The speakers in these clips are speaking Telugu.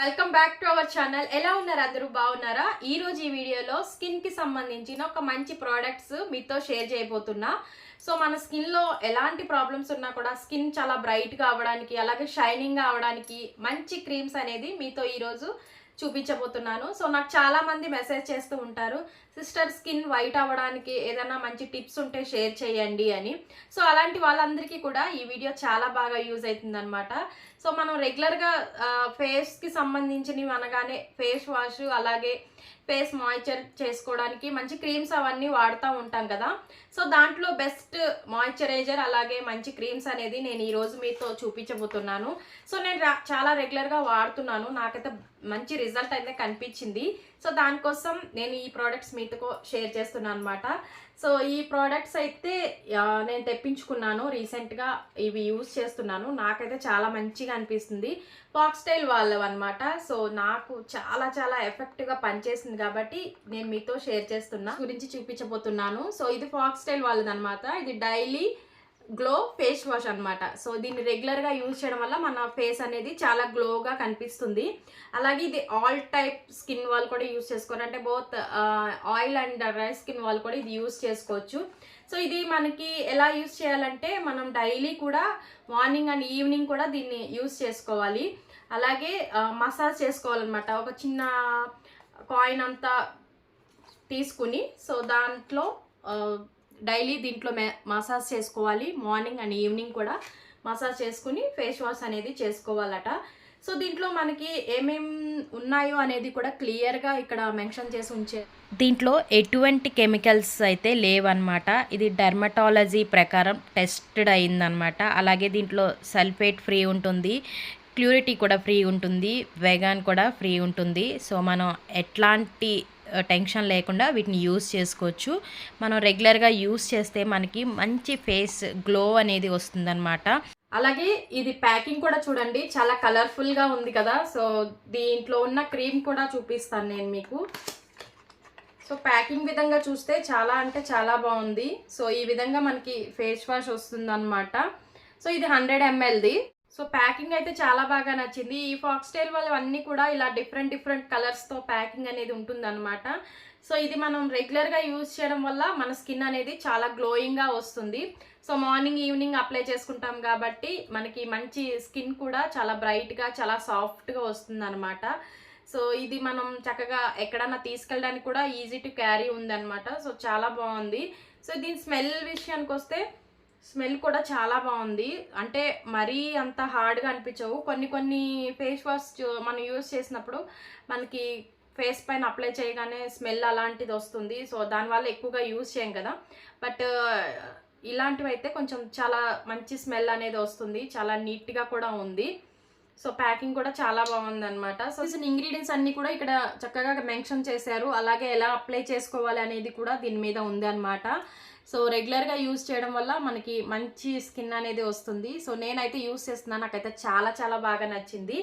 Welcome back to our channel ఎలా ఉన్నారు అందరూ? బాగున్నారా? ఈరోజు ఈ వీడియోలో స్కిన్కి సంబంధించిన ఒక మంచి ప్రోడక్ట్స్ మీతో షేర్ చేయబోతున్నా. సో మన స్కిన్లో ఎలాంటి ప్రాబ్లమ్స్ ఉన్నా కూడా స్కిన్ చాలా బ్రైట్గా అవడానికి అలాగే షైనింగ్గా అవడానికి మంచి క్రీమ్స్ అనేది మీతో ఈరోజు చూపించబోతున్నాను. సో నాకు చాలామంది మెసేజ్ చేస్తూ ఉంటారు. సిస్టర్ స్కిన్ వైట్ అవ్వడానికి ఏదైనా మంచి టిప్స్ ఉంటే షేర్ చేయండి అని. సో అలాంటి వాళ్ళందరికీ కూడా ఈ వీడియో చాలా బాగా యూజ్ అవుతుంది అనమాట సో మనం రెగ్యులర్గా ఫేస్కి సంబంధించినవి అనగానే ఫేస్ వాష్ అలాగే ఫేస్ మాయిశ్చర్ చేసుకోవడానికి మంచి క్రీమ్స్ అవన్నీ వాడుతూ ఉంటాం కదా. సో దాంట్లో బెస్ట్ మాయిశ్చరైజర్ అలాగే మంచి క్రీమ్స్ అనేది నేను ఈరోజు మీతో చూపించబోతున్నాను. సో నేను రా- చాలా రెగ్యులర్గా వాడుతున్నాను. నాకైతే మంచి రిజల్ట్ అయితే కనిపించింది. సో దానికోసం నేను ఈ ప్రోడక్ట్స్ మీతో షేర్ చేస్తున్నాను అనమాట సో ఈ ప్రోడక్ట్స్ అయితే నేను తెప్పించుకున్నాను రీసెంట్గా ఇవి యూస్ చేస్తున్నాను. నాకైతే చాలా మంచిగా అనిపిస్తుంది. ఫాక్స్టైల్ వాళ్ళు అనమాట సో నాకు చాలా చాలా ఎఫెక్ట్గా పనిచేసింది కాబట్టి నేను మీతో షేర్ చేస్తున్నా. గురించి చూపించబోతున్నాను. సో ఇది ఫాక్స్ స్టైల్ వాళ్ళది అనమాట ఇది డైలీ గ్లో ఫేస్ వాష్ అన్నమాట. సో దీన్ని రెగ్యులర్గా యూజ్ చేయడం వల్ల మన ఫేస్ అనేది చాలా గ్లోగా కనిపిస్తుంది. అలాగే ఇది ఆల్ టైప్ స్కిన్ వాళ్ళు కూడా యూజ్ చేసుకోరు. అంటే both oil and dry skin వాళ్ళు కూడా ఇది యూజ్ చేసుకోవచ్చు. సో ఇది మనకి ఎలా యూజ్ చేయాలంటే మనం డైలీ కూడా మార్నింగ్ అండ్ ఈవినింగ్ కూడా దీన్ని యూజ్ చేసుకోవాలి. అలాగే మసాజ్ చేసుకోవాలన్నమాట. ఒక చిన్న కాయిన్ అంతా తీసుకుని సో దాంట్లో డైలీ దీంట్లో మసాజ్ చేసుకోవాలి. మార్నింగ్ అండ్ ఈవినింగ్ కూడా మసాజ్ చేసుకుని ఫేస్ వాష్ అనేది చేసుకోవాలట. సో దీంట్లో మనకి ఏమేం ఉన్నాయో అనేది కూడా క్లియర్గా ఇక్కడ మెన్షన్ చేసి ఉంచే దీంట్లో ఎటువంటి కెమికల్స్ అయితే లేవన్నమాట. ఇది డర్మటాలజీ ప్రకారం టెస్టెడ్ అయిందనమాట అలాగే దీంట్లో సల్ఫేట్ ఫ్రీ ఉంటుంది. క్యూరిటీ కూడా ఫ్రీ ఉంటుంది. వెగాన్ కూడా ఫ్రీ ఉంటుంది. సో మనం ఎట్లాంటి టెన్షన్ లేకుండా వీటిని యూస్ చేసుకోవచ్చు. మనం రెగ్యులర్గా యూస్ చేస్తే మనకి మంచి ఫేస్ గ్లో అనేది వస్తుందన్నమాట. అలాగే ఇది ప్యాకింగ్ కూడా చూడండి చాలా కలర్ఫుల్గా ఉంది కదా. సో దీంట్లో ఉన్న క్రీమ్ కూడా చూపిస్తాను నేను మీకు. సో ప్యాకింగ్ విధంగా చూస్తే చాలా అంటే చాలా బాగుంది. సో ఈ విధంగా మనకి ఫేస్ వాష్ వస్తుందన్నమాట. సో ఇది హండ్రెడ్ ఎంఎల్ది. సో ప్యాకింగ్ అయితే చాలా బాగా నచ్చింది. ఈ ఫాక్స్ టైల్ వాళ్ళు అన్నీ కూడా ఇలా డిఫరెంట్ డిఫరెంట్ కలర్స్తో ప్యాకింగ్ అనేది ఉంటుంది సో ఇది మనం రెగ్యులర్గా యూజ్ చేయడం వల్ల మన స్కిన్ అనేది చాలా గ్లోయింగ్గా వస్తుంది. సో మార్నింగ్ ఈవినింగ్ అప్లై చేసుకుంటాం కాబట్టి మనకి మంచి స్కిన్ కూడా చాలా బ్రైట్గా చాలా సాఫ్ట్గా వస్తుంది అనమాట సో ఇది మనం చక్కగా ఎక్కడన్నా తీసుకెళ్ళడానికి కూడా ఈజీ టు క్యారీ ఉందన్నమాట. సో చాలా బాగుంది. సో దీని స్మెల్ విషయానికి వస్తే స్మెల్ కూడా చాలా బాగుంది. అంటే మరీ అంత హార్డ్గా అనిపించవు. కొన్ని కొన్ని ఫేస్ వాష్ మనం యూజ్ చేసినప్పుడు మనకి ఫేస్ పైన అప్లై చేయగానే స్మెల్ అలాంటిది వస్తుంది. సో దానివల్ల ఎక్కువగా యూజ్ చేయం కదా. బట్ ఇలాంటివి అయితే కొంచెం చాలా మంచి స్మెల్ అనేది వస్తుంది. చాలా నీట్గా కూడా ఉంది. సో ప్యాకింగ్ కూడా చాలా బాగుంది అనమాట సో ఇంగ్రీడియంట్స్ అన్ని కూడా ఇక్కడ చక్కగా మెన్షన్ చేశారు. అలాగే ఎలా అప్లై చేసుకోవాలి అనేది కూడా దీని మీద ఉంది అనమాట సో రెగ్యులర్గా యూస్ చేయడం వల్ల మనకి మంచి స్కిన్ అనేది వస్తుంది. సో నేనైతే యూజ్ చేస్తున్నాను. నాకైతే చాలా చాలా బాగా నచ్చింది.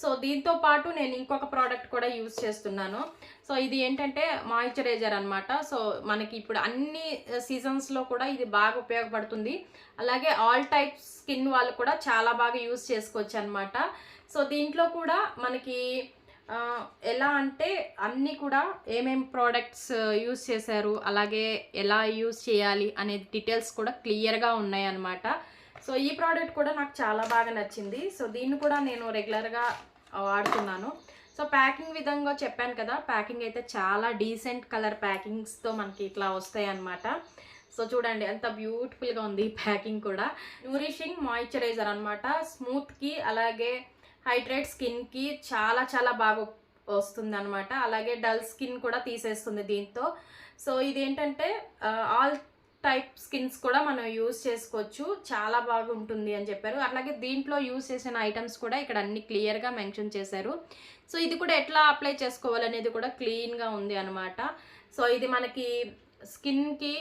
సో దీంతో పాటు నేను ఇంకొక ప్రోడక్ట్ కూడా యూజ్ చేస్తున్నాను. సో ఇది ఏంటంటే మాయిశ్చరైజర్ అనమాట సో మనకి ఇప్పుడు అన్ని సీజన్స్లో కూడా ఇది బాగా ఉపయోగపడుతుంది. అలాగే ఆల్ టైప్ స్కిన్ వాళ్ళు కూడా చాలా బాగా యూజ్ చేసుకోవచ్చు అనమాట సో దీంట్లో కూడా మనకి ఎలా అంటే అన్నీ కూడా ఏమేం ప్రోడక్ట్స్ యూస్ uh, చేశారు అలాగే ఎలా యూస్ చేయాలి అనే డీటెయిల్స్ కూడా క్లియర్గా ఉన్నాయన్నమాట. సో ఈ ప్రోడక్ట్ కూడా నాకు చాలా బాగా నచ్చింది. సో దీన్ని కూడా నేను రెగ్యులర్గా uh, వాడుతున్నాను. సో ప్యాకింగ్ విధంగా చెప్పాను కదా ప్యాకింగ్ అయితే చాలా డీసెంట్ కలర్ ప్యాకింగ్స్తో మనకి ఇట్లా వస్తాయి అన్నమాట సో చూడండి ఎంత బ్యూటిఫుల్గా ఉంది ప్యాకింగ్ కూడా. న్యూరిషింగ్ మాయిశ్చరైజర్ అనమాట స్మూత్కి అలాగే హైడ్రేట్ స్కిన్కి చాలా చాలా బాగా వస్తుంది అనమాట అలాగే డల్ స్కిన్ కూడా తీసేస్తుంది దీంతో. సో ఇది ఏంటంటే ఆల్ టైప్ స్కిన్స్ కూడా మనం యూజ్ చేసుకోవచ్చు. చాలా బాగుంటుంది అని చెప్పారు. అట్లాగే దీంట్లో యూజ్ చేసిన ఐటమ్స్ కూడా ఇక్కడ అన్ని క్లియర్గా మెన్షన్ చేశారు. సో ఇది కూడా ఎట్లా అప్లై చేసుకోవాలనేది కూడా క్లీన్గా ఉంది అనమాట సో ఇది మనకి స్కిన్కి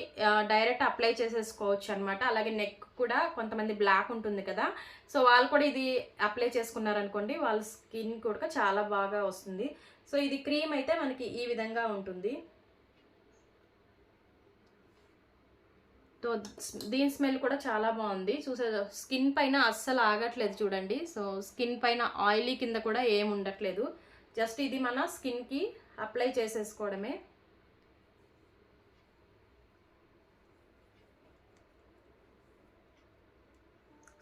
డైరెక్ట్ అప్లై చేసేసుకోవచ్చు అనమాట అలాగే నెక్ కూడా కొంతమంది బ్లాక్ ఉంటుంది కదా. సో వాళ్ళు కూడా ఇది అప్లై చేసుకున్నారనుకోండి వాళ్ళ స్కిన్ కూడా చాలా బాగా వస్తుంది. సో ఇది క్రీమ్ అయితే మనకి ఈ విధంగా ఉంటుంది. సో దీని స్మెల్ కూడా చాలా బాగుంది. చూసే స్కిన్ పైన అస్సలు ఆగట్లేదు చూడండి. సో స్కిన్ పైన ఆయిలీ కింద కూడా ఏం ఉండట్లేదు. జస్ట్ ఇది మన స్కిన్కి అప్లై చేసేసుకోవడమే.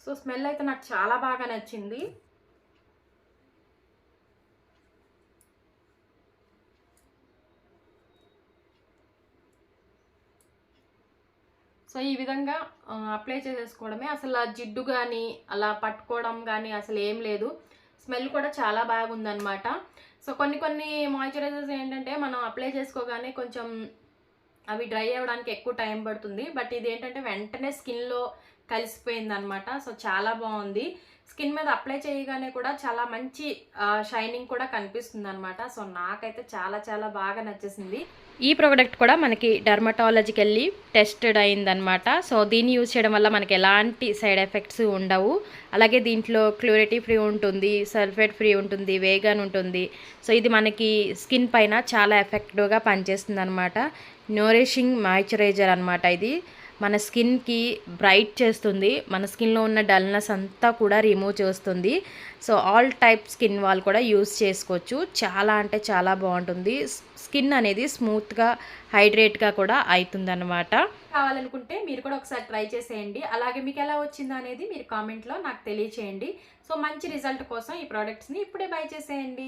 సో స్మెల్ అయితే నాకు చాలా బాగా నచ్చింది. సో ఈ విధంగా అప్లై చేసేసుకోవడమే. అసలు జిడ్డు కానీ అలా పట్టుకోవడం కానీ అసలు ఏం లేదు. స్మెల్ కూడా చాలా బాగుందనమాట సో కొన్ని కొన్ని మాయిశ్చరైజర్స్ ఏంటంటే మనం అప్లై చేసుకోగానే కొంచెం అవి డ్రై అవ్వడానికి ఎక్కువ టైం పడుతుంది. బట్ ఇది ఏంటంటే వెంటనే స్కిన్లో కలిసిపోయింది అనమాట సో చాలా బాగుంది. స్కిన్ మీద అప్లై చేయగానే కూడా చాలా మంచి షైనింగ్ కూడా కనిపిస్తుంది అనమాట సో నాకైతే చాలా చాలా బాగా నచ్చేసింది. ఈ ప్రోడక్ట్ కూడా మనకి డర్మటాలజీకి వెళ్ళి టెస్టెడ్ అయిందనమాట సో దీన్ని యూజ్ చేయడం వల్ల మనకి ఎలాంటి సైడ్ ఎఫెక్ట్స్ ఉండవు. అలాగే దీంట్లో క్లూరిటీ ఫ్రీ ఉంటుంది సల్ఫేట్ ఫ్రీ ఉంటుంది వేగన్ ఉంటుంది. సో ఇది మనకి స్కిన్ పైన చాలా ఎఫెక్టివ్గా పనిచేస్తుంది అనమాట నోరిషింగ్ మాయిశ్చరైజర్ అనమాట ఇది. మన స్కిన్కి బ్రైట్ చేస్తుంది. మన స్కిన్లో ఉన్న డల్నెస్ అంతా కూడా రిమూవ్ చేస్తుంది. సో ఆల్ టైప్ స్కిన్ వాళ్ళు కూడా యూస్ చేసుకోవచ్చు. చాలా అంటే చాలా బాగుంటుంది. స్కిన్ అనేది స్మూత్గా హైడ్రేట్గా కూడా అవుతుందన్నమాట కావాలనుకుంటే మీరు కూడా ఒకసారి ట్రై చేసేయండి. అలాగే మీకు ఎలా వచ్చిందో అనేది మీరు కామెంట్లో నాకు తెలియచేయండి. సో మంచి రిజల్ట్ కోసం ఈ ప్రోడక్ట్స్ని ఇప్పుడే బై చేసేయండి.